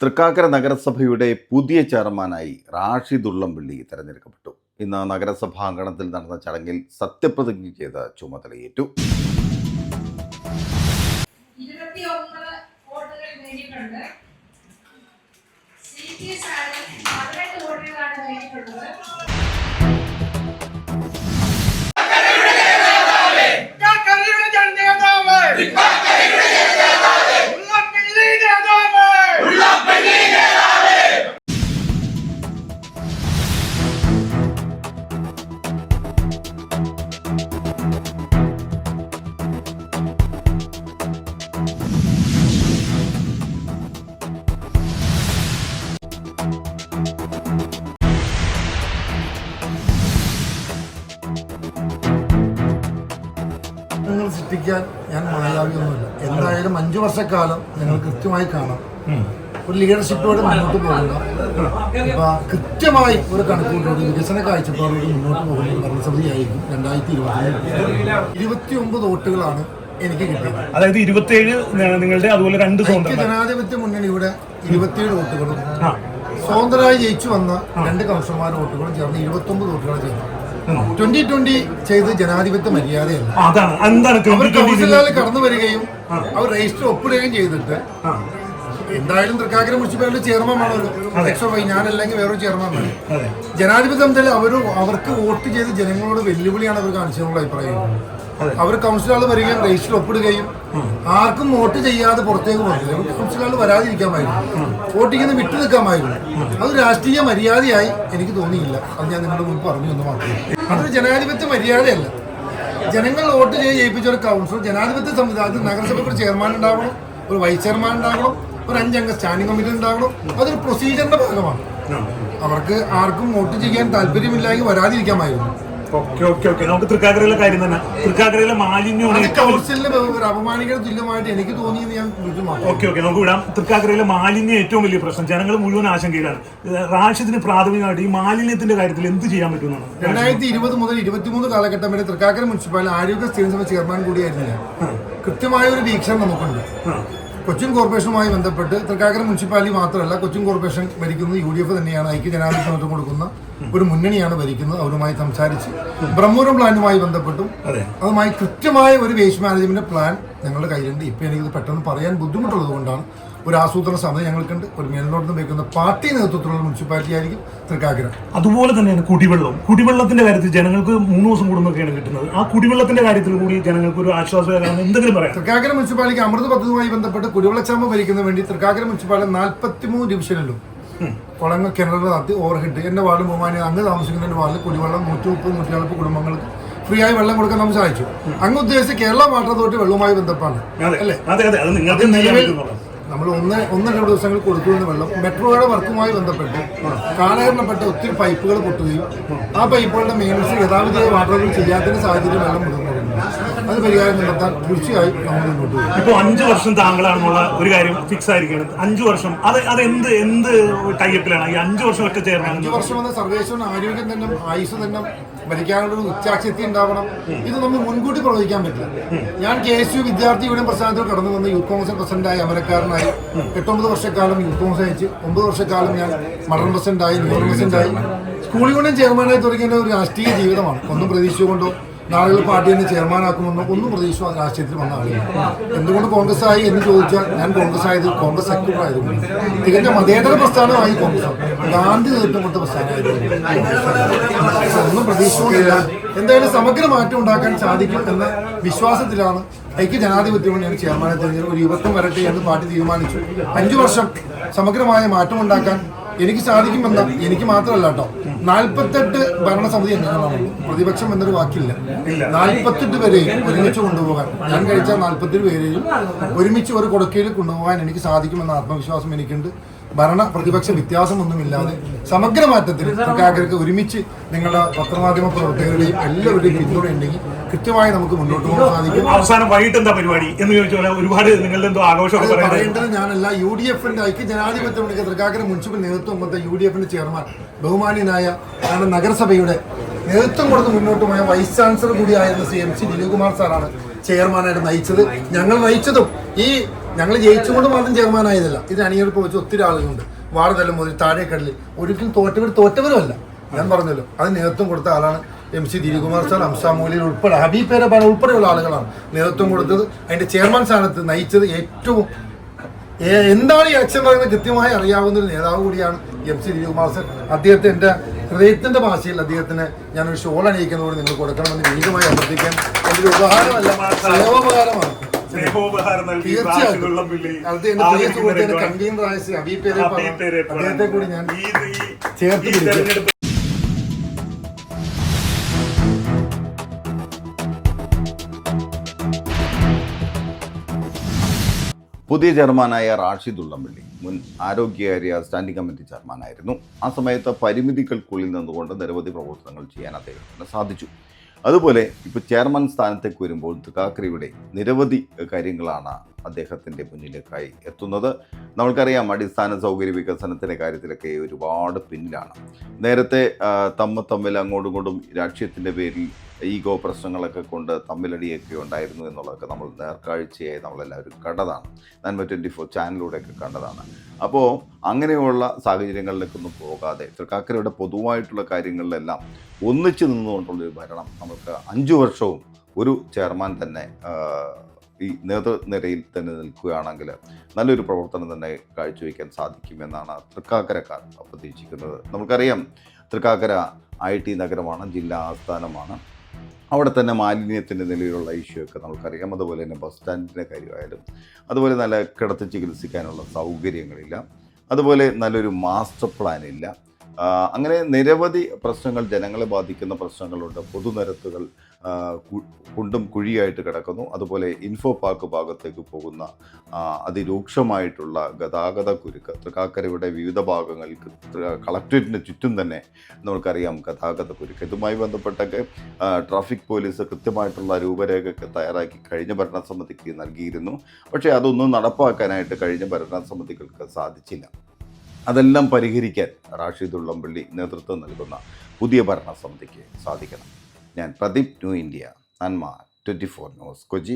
തൃക്കാക്കര നഗരസഭയുടെ പുതിയ ചെയർമാനായി റാഷിദ് ഉള്ളംപള്ളി തെരഞ്ഞെടുക്കപ്പെട്ടു. ഇന്ന് നഗരസഭാങ്കണത്തിൽ നടന്ന ചടങ്ങിൽ സത്യപ്രതിജ്ഞ ചെയ്ത് ചുമതലയേറ്റു. സി നേടിയിട്ടുള്ളത്. മായാവിയൊന്നുമില്ല. എന്തായാലും അഞ്ചു വർഷക്കാലം നിങ്ങൾ കൃത്യമായി കാണാം. ഒരു ലീഡർഷിപ്പോടെ മുന്നോട്ട് പോകുക അപ്പൊ കൃത്യമായി ഒരു കണക്കുകൂട്ടോട് വികസന കാഴ്ചപ്പാടോട് മുന്നോട്ട് പോകുന്ന ഭരണസമിതിയായിരിക്കും രണ്ടായിരത്തി ഇരുപത്തി ഇരുപത്തി ഒമ്പത് വോട്ടുകളാണ് എനിക്ക് കിട്ടിയത്. അതായത് ഇരുപത്തിയേഴ് നിങ്ങളുടെ അതുപോലെ രണ്ട് ജനാധിപത്യ മുന്നണിയുടെ ഇരുപത്തിയേഴ് വോട്ടുകളും സ്വതന്ത്രമായി ജയിച്ചു വന്ന രണ്ട് കൗൺസിലർമാരുടെ വോട്ടുകളും ചേർന്ന് ഇരുപത്തി ഒമ്പത് വോട്ടുകളാണ് ചെയ്തത് ട്വന്റി ട്വന്റി ചെയ്ത് ജനാധിപത്യ മര്യാദയല്ല. അതാണ്. എന്താണ് അവർ കൗൺസിലുകളിൽ കടന്നു വരികയും അവർ രജിസ്റ്റർ ഒപ്പിടുകയും ചെയ്തിട്ട് എന്തായാലും തൃക്കാക്കര മുനിസിപ്പാലിറ്റി ചെയർമാൻ ആണല്ലോ എക്സോ വൈ ഞാനല്ലെങ്കിൽ വേറൊരു ചെയർമാൻ വേണം ജനാധിപത്യം അവർ അവർക്ക് വോട്ട് ചെയ്ത് ജനങ്ങളോട് വെല്ലുവിളിയാണ് അവർ കാണിച്ചതെന്നുള്ള അഭിപ്രായം. അവർ കൗൺസിലാൾ വരികയും രജിസ്റ്റർ ഒപ്പിടുകയും ആർക്കും വോട്ട് ചെയ്യാതെ പുറത്തേക്ക് പോകുന്നില്ല കൗൺസിലാൾ വരാതിരിക്കാമായിരുന്നു. വോട്ടിങ്ങനെ വിട്ടു നിൽക്കാമായിരുന്നു. അത് രാഷ്ട്രീയ മര്യാദയായി എനിക്ക് തോന്നിയില്ല. അത് ഞാൻ നിങ്ങളുടെ മുമ്പ് പറഞ്ഞു എന്ന് മാത്രമേ അത് ജനാധിപത്യ മര്യാദയല്ല. ജനങ്ങൾ വോട്ട് ചെയ്ത് ജയിപ്പിച്ച ഒരു കൗൺസിൽ ജനാധിപത്യ സംവിധാനത്തിൽ നഗരസഭയ്ക്ക് ഒരു ചെയർമാൻ ഉണ്ടാകണം ഒരു വൈസ് ചെയർമാൻ ഉണ്ടാകണം ഒരു അഞ്ചംഗ സ്റ്റാൻഡിംഗ് കമ്മിറ്റി ഉണ്ടാകണം അതൊരു പ്രൊസീജിയറിന്റെ ഭാഗമാണ്. അവർക്ക് ആർക്കും വോട്ട് ചെയ്യാൻ താല്പര്യമില്ലെങ്കിൽ വരാതിരിക്കാമായിരുന്നു. ഓക്കെ ഓക്കെ ഓക്കെ നമുക്ക് തൃക്കാക്കരയിലെ കാര്യം തന്നെ. തൃക്കാക്കരയിലെ മാലിന്യമാണ് അപമാനിക്കുന്ന തുല്യമായിട്ട് എനിക്ക് തോന്നിയെന്ന് ഞാൻ ഓക്കെ ഓക്കെ നമുക്ക് വിടാം. തൃക്കാക്കരയിലെ മാലിന്യം ഏറ്റവും വലിയ പ്രശ്നം. ജനങ്ങൾ മുഴുവൻ ആശങ്കയിലാണ്. രാഷ്ട്രത്തിന് റാഷിദിന് പ്രാഥമികമായിട്ട് ഈ മാലിന്യത്തിന്റെ കാര്യത്തിൽ എന്ത് ചെയ്യാൻ പറ്റുന്നു രണ്ടായിരത്തി ഇരുപത് മുതൽ ഇരുപത്തിമൂന്ന് കാലഘട്ടം വരെ തൃക്കാക്കര മുനിസിപ്പാലിറ്റി ആരോഗ്യ സ്ഥിരം സഭ ചെയർമാൻ കൂടിയായിരുന്നു കൃത്യമായ ഒരു വീക്ഷണം നമുക്കുണ്ട്. കൊച്ചിൻ കോർപ്പറേഷനുമായി ബന്ധപ്പെട്ട് തൃക്കാക്കര മുനിസിപ്പാലിറ്റി മാത്രമല്ല കൊച്ചിൻ കോർപ്പറേഷൻ ഭരിക്കുന്നത് യു ഡി എഫ് തന്നെയാണ് ഐക്യ ജനാധിപത്യ നേതൃത്വം കൊടുക്കുന്ന ഒരു മുന്നണിയാണ് ഭരിക്കുന്നത് അവരുമായി സംസാരിച്ച് ബ്രഹ്മപുരം പ്ലാനുമായി ബന്ധപ്പെട്ടും അതെ. അതുമായി കൃത്യമായ ഒരു വേസ്റ്റ് മാനേജ്മെന്റ് പ്ലാൻ ഞങ്ങളുടെ കയ്യിലുണ്ട്. ഇപ്പൊ എനിക്ക് പെട്ടെന്ന് പറയാൻ ബുദ്ധിമുട്ടുള്ളത് കൊണ്ടാണ്. ഒരു ആസൂത്രണ സമിതി ഞങ്ങൾക്കുണ്ട് ഒരു മേൽനോട്ടം വയ്ക്കുന്ന പാർട്ടി നേതൃത്വത്തിലുള്ള മുനിസിപ്പാലിറ്റി ആയിരിക്കും തൃക്കാക്കര. അതുപോലെ തന്നെയാണ് കുടിവെള്ളം കുടിവെള്ളത്തിന്റെ കാര്യത്തിൽ ജനങ്ങൾക്ക് മൂന്ന് ദിവസം കൂടുമ്പോഴൊക്കെയാണ് കിട്ടുന്നത്. ആ കുടിവെള്ളത്തിന്റെ കാര്യത്തിൽ കൂടി ജനങ്ങൾക്ക് ഒരു ആശ്വാസകരമാണ് എന്തെങ്കിലും പറയാം? തൃക്കാക്കര മുനിസിപ്പാലിറ്റി അമൃത പദ്ധതിയുമായി ബന്ധപ്പെട്ട് കുടിവെള്ളക്ഷാമം ഭരിക്കുന്നതിന് വേണ്ടി തൃക്കാക്കര മുനിസിപ്പാലിറ്റി നാൽപ്പത്തിമൂന്ന് ഡിവിഷനിലും കുളങ്ങൾ കിണറുകൾ നടത്തി ഓവർഹെഡ് എന്റെ വാർഡ് ബഹുമാനി അങ്ങ് താമസിക്കുന്നതിന്റെ വാർഡിൽ കുടിവെള്ളം നൂറ്റി മുപ്പത് നൂറ്റി നാൽപ്പത് കുടുംബങ്ങൾക്ക് ഫ്രീ ആയി വെള്ളം കൊടുക്കാൻ നമുക്ക് സഹായിച്ചു. അങ്ങ് ഉദ്ദേശിച്ച് കേരള വാട്ടർ അതോറിറ്റി വെള്ളവുമായി ബന്ധപ്പാണ്. അല്ലേ? അതെ അതെ. അത് നിങ്ങൾക്ക് നിലവിൽ നമ്മൾ ഒന്ന് ഒന്ന് രണ്ട് ദിവസങ്ങൾ കൊടുത്തു എന്ന് വെള്ളം. മെട്രോയുടെ വർക്കുമായി ബന്ധപ്പെട്ട് കാലഹരണപ്പെട്ട ഒത്തിരി പൈപ്പുകൾ പൊട്ടുകയും ആ പൈപ്പുകളുടെ മെയിൻസ് യഥാവിധ വാട്ടറുകൾ ചെയ്യാത്തതിന് സാഹചര്യം വെള്ളം മുടങ്ങുന്നു അത് പരിഹാരം കണ്ടെത്താൻ തീർച്ചയായും നമ്മൾ മുന്നോട്ട് പോകും. ഇപ്പൊ അഞ്ചു വർഷം താങ്കളാണെന്നുള്ള ഒരു കാര്യം ഫിക്സ് ആയിരിക്കണം അഞ്ചു വർഷം. അത് അത് എന്ത് എന്ത് ടൈപ്പിലാണ് ഈ അഞ്ചു വർഷം ഒക്കെ ചേർന്ന് അഞ്ചു വർഷം വന്ന സർവേശ്വരൻ ആരോഗ്യം തന്നെ ആയുസ് തന്നെ ഭരിക്കാനുള്ള ഒരു ഉച്ചാശക്തി ഉണ്ടാവണം. ഇത് നമ്മൾ മുൻകൂട്ടി പ്രവചിക്കാൻ പറ്റില്ല. ഞാൻ കെ എസ് യു വിദ്യാർത്ഥി യൂണിയൻ പ്രസ്ഥാനത്തിൽ കടന്നു വന്ന് യൂത്ത് കോൺഗ്രസ് പ്രസിഡന്റായി അമരക്കാരനായി. എട്ടൊമ്പത് വർഷക്കാലം യൂത്ത് കോൺഗ്രസ് അയച്ച് ഒമ്പത് വർഷക്കാലം ഞാൻ മഡൺ പ്രസിഡന്റായി ന്യൂറൽ പ്രസിഡന്റായി. സ്കൂൾ യൂണിയൻ ചെയർമാനായി തുടങ്ങിയ ഒരു രാഷ്ട്രീയ ജീവിതമാണ്. ഒന്നും പ്രതീക്ഷിച്ചുകൊണ്ടോ നാളുകൾ പാർട്ടി തന്നെ ചെയർമാനാക്കുമെന്നോ ഒന്നും പ്രതീക്ഷിച്ചു രാഷ്ട്രീയത്തിൽ വന്ന ആളില്ല എന്തുകൊണ്ട് കോൺഗ്രസ് ആയി എന്ന് ചോദിച്ചാൽ ഞാൻ കോൺഗ്രസ് ആയത് കോൺഗ്രസ് സെക്രട്ടറി ആയതുകൊണ്ട്. തികഞ്ഞ മതേതര പ്രസ്ഥാനമായി കോൺഗ്രസ്. ഗാന്ധി നേതൃത്വം പ്രസ്ഥാനമായിരുന്നു ഒന്നും പ്രതീക്ഷിക്കുന്നില്ല എന്തായാലും സമഗ്ര മാറ്റം ഉണ്ടാക്കാൻ സാധിക്കും എന്ന വിശ്വാസത്തിലാണ് ഐക്യ ജനാധിപത്യ മുന്നണി ചെയർമാനെ തിരഞ്ഞെടുപ്പ് ഒരു യുവത്വം വരട്ടെ എന്ന് പാർട്ടി തീരുമാനിച്ചു. അഞ്ചു വർഷം സമഗ്രമായ മാറ്റം ഉണ്ടാക്കാൻ എനിക്ക് സാധിക്കുമെന്ന എനിക്ക് മാത്രമല്ല കേട്ടോ. നാൽപ്പത്തെട്ട് ഭരണസമിതി അംഗങ്ങളാണുള്ളൂ പ്രതിപക്ഷം എന്നൊരു വാക്കില്ല. നാൽപ്പത്തെട്ട് പേരെയും ഒരുമിച്ച് കൊണ്ടുപോകാൻ. ഞാൻ കഴിച്ച നാൽപ്പത്തെട്ട് പേരെയും ഒരുമിച്ച് ഒരു കൊടുക്കയിൽ കൊണ്ടുപോകാൻ എനിക്ക് സാധിക്കുമെന്ന ആത്മവിശ്വാസം എനിക്കുണ്ട്. ഭരണ പ്രതിപക്ഷ വ്യത്യാസമൊന്നുമില്ലാതെ സമഗ്ര മാറ്റത്തിൽ തൃക്കാക്കരക്ക് ഒരുമിച്ച് നിങ്ങളുടെ പത്രമാധ്യമ പ്രവർത്തകരുടെയും എല്ലാവരുടെയും പിന്തുണ ഉണ്ടെങ്കിൽ കൃത്യമായി നമുക്ക് മുന്നോട്ട് പോകാൻ സാധിക്കും. അവസാനം വൈകിട്ട് എന്താ പരിപാടി എന്ന് ചോദിച്ചാൽ ഒരുപാട് നിങ്ങളുടെ എന്തോ ആഘോഷം പറയേണ്ടത് ഞാനല്ല. യു ഡി എഫിന്റെ ഐക്യ ജനാധിപത്യ മുന്നണി തൃക്കാക്കര മുനിസിപ്പൽ നേതൃത്വം കൊടുത്ത യു ഡി എഫിന്റെ ചെയർമാൻ ബഹുമാന്യനായ ഞങ്ങളുടെ നഗരസഭയുടെ നേതൃത്വം കൊടുത്ത് മുന്നോട്ട് പോയ vice chancellor കൂടിയായിരുന്ന C M C Dileep Kumar സാറാണ് ചെയർമാനായിട്ട് നയിച്ചത്. ഞങ്ങൾ നയിച്ചതും ഈ ഞങ്ങൾ ജയിച്ചുകൊണ്ട് മാത്രം ചെയർമാനായതല്ല ഇത് അണിയറപ്പ് വെച്ച് ഒത്തിരി ആളുകളുണ്ട്. വാർഡതലം മുതൽ താഴേക്കടലിൽ ഒരിക്കലും തോറ്റവർ തോറ്റവരുമല്ല. ഞാൻ പറഞ്ഞല്ലോ. അത് നേതൃത്വം കൊടുത്ത ആളാണ് എം സി ദിലീകുമാർ സാർ അംസാമൂലിൽ ഉൾപ്പെടെ ഹബീബ് പേരപ്പാൻ ഉൾപ്പെടെയുള്ള ആളുകളാണ് നേതൃത്വം കൊടുത്തത്. അതിന്റെ ചെയർമാൻ സ്ഥാനത്ത് നയിച്ചത് ഏറ്റവും എന്താണ് ഈ അച്ഛൻ പറയുന്നത് കൃത്യമായി അറിയാവുന്ന ഒരു നേതാവ് കൂടിയാണ് എം സി ദിലീകുമാർ സാർ. അദ്ദേഹത്തെ എന്റെ ഹൃദയത്തിന്റെ ഭാഷയിൽ അദ്ദേഹത്തിന് ഞാനൊരു ഷോൾ അണിയിക്കുന്നതോട് നിങ്ങൾ കൊടുക്കണമെന്ന് വീണ്ടുമായി അഭ്യർത്ഥിക്കാൻ എന്റെ ഒരു ഉപകാരമല്ല സേവോപകാരമാണ്. സ്നേഹോപഹാരം നൽകി. അദ്ദേഹത്തെ കൂടി ഞാൻ ചേർത്ത് പിടിക്കും. പുതിയ ചെയർമാനായ റാഷിദ് ഉള്ളംപള്ളി മുൻ ആരോഗ്യകാര്യ സ്റ്റാൻഡിംഗ് കമ്മിറ്റി ചെയർമാനായിരുന്നു. ആ സമയത്ത് പരിമിതികൾക്കുള്ളിൽ നിന്നുകൊണ്ട് നിരവധി പ്രവർത്തനങ്ങൾ ചെയ്യാൻ അദ്ദേഹത്തിന് സാധിച്ചു. അതുപോലെ ഇപ്പോൾ ചെയർമാൻ സ്ഥാനത്തേക്ക് വരുമ്പോൾ തൃക്കാക്കരയുടെ നിരവധി കാര്യങ്ങളാണ് അദ്ദേഹത്തിന്റെ മുന്നിലേക്കായി എത്തുന്നത്. നമ്മൾക്കറിയാം അടിസ്ഥാന സൗകര്യ വികസനത്തിന്റെ കാര്യത്തിലൊക്കെ ഒരുപാട് പിന്നിലാണ്. നേരത്തെ തമ്മ തമ്മിൽ അങ്ങോട്ടും ഇങ്ങോട്ടും രാഷ്ട്രീയത്തിന്റെ പേരിൽ ഈഗോ പ്രശ്നങ്ങളൊക്കെ കൊണ്ട് തമ്മിലടിയൊക്കെ ഉണ്ടായിരുന്നു എന്നുള്ളതൊക്കെ നമ്മൾ നേർക്കാഴ്ചയായി നമ്മളെല്ലാവരും കണ്ടതാണ്. നന്മ ട്വന്റി ഫോർ ചാനലിലൂടെയൊക്കെ കണ്ടതാണ്. അപ്പോൾ അങ്ങനെയുള്ള സാഹചര്യങ്ങളിലേക്കൊന്നും പോകാതെ തൃക്കാക്കരയുടെ പൊതുവായിട്ടുള്ള കാര്യങ്ങളിലെല്ലാം ഒന്നിച്ചു നിന്നുകൊണ്ടുള്ളൊരു ഭരണം നമുക്ക് അഞ്ചു വർഷവും ഒരു ചെയർമാൻ തന്നെ ഈ നേതൃനിരയിൽ തന്നെ നിൽക്കുകയാണെങ്കിൽ നല്ലൊരു പ്രവർത്തനം തന്നെ കാഴ്ചവെക്കാൻ സാധിക്കുമെന്നാണ് തൃക്കാക്കരക്കാർ പ്രതീക്ഷിക്കുന്നത് നമുക്കറിയാം തൃക്കാക്കര ഐ ടി നഗരമാണ് ജില്ലാ ആസ്ഥാനമാണ്. അവിടെ തന്നെ മാലിന്യത്തിന്റെ നിലയിലുള്ള ഇഷ്യൂ ഒക്കെ നമുക്കറിയാം അതുപോലെ തന്നെ ബസ് സ്റ്റാൻഡിന്റെ കാര്യമായാലും അതുപോലെ നല്ല കിടത്തി ചികിത്സിക്കാനുള്ള സൗകര്യങ്ങളില്ല. അതുപോലെ നല്ലൊരു മാസ്റ്റർ പ്ലാൻ ഇല്ല. അങ്ങനെ നിരവധി പ്രശ്നങ്ങൾ ജനങ്ങളെ ബാധിക്കുന്ന പ്രശ്നങ്ങളുണ്ട്. പൊതുനിരത്തുകൾ കുണ്ടും കുഴിയായിട്ട് കിടക്കുന്നു. അതുപോലെ ഇൻഫോ പാർക്ക് ഭാഗത്തേക്ക് പോകുന്ന അതിരൂക്ഷമായിട്ടുള്ള ഗതാഗത കുരുക്ക്. തൃക്കാക്കരയുടെ വിവിധ ഭാഗങ്ങൾക്ക് കളക്ട്രേറ്റിന് ചുറ്റും തന്നെ നമുക്കറിയാം ഗതാഗത കുരുക്ക്. ഇതുമായി ബന്ധപ്പെട്ടൊക്കെ ട്രാഫിക് പോലീസ് കൃത്യമായിട്ടുള്ള രൂപരേഖയൊക്കെ തയ്യാറാക്കി കഴിഞ്ഞ ഭരണസമിതിക്ക് നൽകിയിരുന്നു. പക്ഷേ അതൊന്നും നടപ്പാക്കാനായിട്ട് കഴിഞ്ഞ ഭരണസമിതികൾക്ക് സാധിച്ചില്ല. അതെല്ലാം പരിഹരിക്കാൻ റാഷിദ് ഉള്ളംപള്ളി നേതൃത്വം നൽകുന്ന പുതിയ ഭരണസമിതിക്ക് സാധിക്കണം. ഞാൻ പ്രദീപ് ന്യൂ ഇന്ത്യ നന്മ ട്വന്റി ഫോർ ന്യൂസ് കൊച്ചി.